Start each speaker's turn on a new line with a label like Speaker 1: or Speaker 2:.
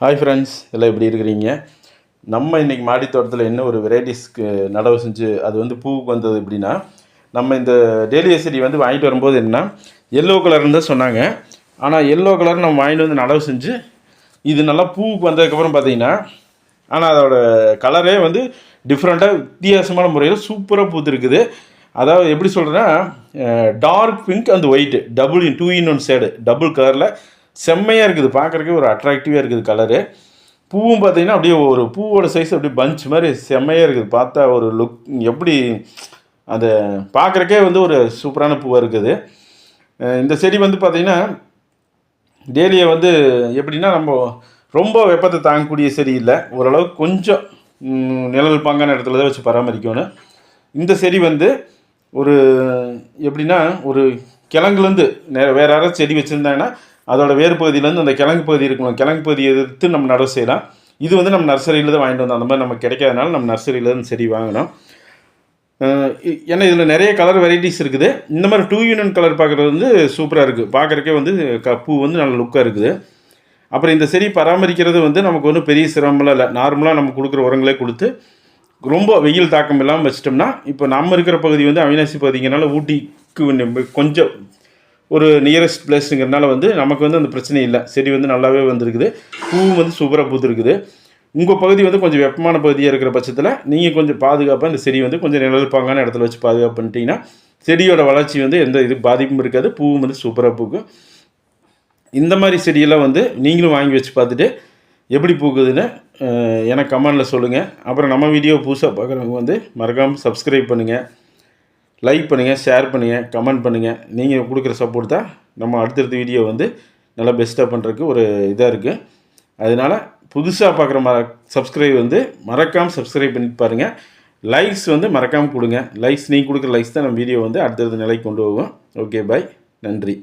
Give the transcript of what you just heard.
Speaker 1: Hi friends எல்லாம் எப்படி இருக்கிறீங்க? நம்ம இன்றைக்கி மாடி தோட்டத்தில் என்ன ஒரு வெரைட்டிஸ்க்கு நடவு செஞ்சு அது வந்து பூவுக்கு வந்தது எப்படின்னா நம்ம இந்த டெய்லி செடி வந்து வாங்கிட்டு வரும்போது என்ன எல்லோ கலர்னு தான் சொன்னாங்க. ஆனால் எல்லோ கலர் நம்ம வாங்கிட்டு வந்து நடவு செஞ்சு இது நல்லா பூவுக்கு வந்ததுக்கப்புறம் பார்த்தீங்கன்னா ஆனால் அதோட கலரே வந்து டிஃப்ரெண்ட்டாக வித்தியாசமான முறையில் சூப்பராக பூத்துருக்குது. அதாவது எப்படி சொல்கிறேன்னா dark pink and white double in two in one shade double கலரில் செம்மையாக இருக்குது. பார்க்குறக்கே ஒரு அட்ராக்டிவாக இருக்குது கலரு பூவும் பார்த்தீங்கன்னா அப்படியே ஒரு பூவோட சைஸ் அப்படியே பஞ்ச் மாதிரி செம்மையாக இருக்குது. பார்த்தா ஒரு லுக் எப்படி அந்த பார்க்குறக்கே வந்து ஒரு சூப்பரான பூவாக இருக்குது. இந்த செடி வந்து பார்த்திங்கன்னா டேலியை வந்து எப்படின்னா நம்ம ரொம்ப வெப்பத்தை தாங்கக்கூடிய செடி இல்லை. ஓரளவுக்கு கொஞ்சம் நிழல் பாங்கான இடத்துல தான் வச்சு பராமரிக்கணும். இந்த செடி வந்து ஒரு எப்படின்னா ஒரு கிழங்குலேருந்து நே வேறு யாராவது செடி வச்சுருந்தாங்கன்னா அதோட வேறு பகுதியிலேருந்து அந்த கிழங்கு பகுதி இருக்கணும். கிழங்கு பகுதியை எதிர்த்து நம்ம நடவு செய்யலாம். இது வந்து நம்ம நர்சரியில் தான் வாங்கிட்டு வந்தோம். அந்த மாதிரி நமக்கு கிடைக்காதனால நம்ம நர்சரியிலேருந்து செடி வாங்கினோம். ஏன்னா இதில் நிறைய கலர் வெரைட்டிஸ் இருக்குது. இந்த மாதிரி டூ யூனியன் கலர் பார்க்குறது வந்து சூப்பராக இருக்குது பார்க்குறக்கே வந்து க பூ வந்து நல்ல லுக்காக இருக்குது. அப்புறம் இந்த செடி பராமரிக்கிறது வந்து நமக்கு ஒன்றும் பெரிய சிரமம்லாம் இல்லை. நார்மலாக நம்ம கொடுக்குற உரங்களே கொடுத்து ரொம்ப வெயில் தாக்கம் இல்லாமல் வச்சிட்டோம்னா இப்போ நம்ம இருக்கிற பகுதி வந்து அவினாசி பகுதிங்கிறனால ஊட்டிக்கு கொஞ்சம் ஒரு நியரஸ்ட் பிளேஸுங்கிறதுனால வந்து நமக்கு வந்து அந்த பிரச்சனை இல்லை. செடி வந்து நல்லாவே வந்திருக்குது. பூவும் வந்து சூப்பராக பூத்துருக்குது. உங்கள் பகுதி வந்து கொஞ்சம் வெப்பமான பகுதியாக இருக்கிற பட்சத்தில் நீங்கள் கொஞ்சம் பாதுகாப்பாக இந்த செடி வந்து கொஞ்சம் நிழல்பாங்கான இடத்துல வச்சு பாதுகாப்பு பண்ணிட்டீங்கன்னா செடியோட வளர்ச்சி வந்து எந்த இது பாதிப்பும் இருக்காது. பூவும் வந்து சூப்பராக பூக்கும். இந்த மாதிரி செடியெல்லாம் வந்து நீங்களும் வாங்கி வச்சு பார்த்துட்டு எப்படி பூக்குதுன்னு எனக்கு கமெண்டில் சொல்லுங்கள் அப்புறம் நம்ம வீடியோ புதுசாக பார்க்குறவங்க வந்து மறக்காமல் சப்ஸ்கிரைப் பண்ணுங்கள் லைக் பண்ணுங்கள் ஷேர் பண்ணுங்கள் கமெண்ட் பண்ணுங்கள் நீங்கள் கொடுக்குற சப்போர்ட் தான் நம்ம அடுத்தடுத்த வீடியோ வந்து நல்லா பெஸ்ட்டாக பண்ணுறதுக்கு ஒரு இதாக இருக்குது அதனால் புதுசாக பார்க்குற ம சப்ஸ்கிரைப் வந்து மறக்காமல் சப்ஸ்கிரைப் பண்ணி பாருங்கள் லைக்ஸ் வந்து மறக்காமல் கொடுங்க. லைக்ஸ் நீங்கள் கொடுக்குற லைக்ஸ் தான் நம்ம வீடியோ வந்து அடுத்தடுத்த நிலைக்கு கொண்டு போகும். ஓகே பாய் நன்றி.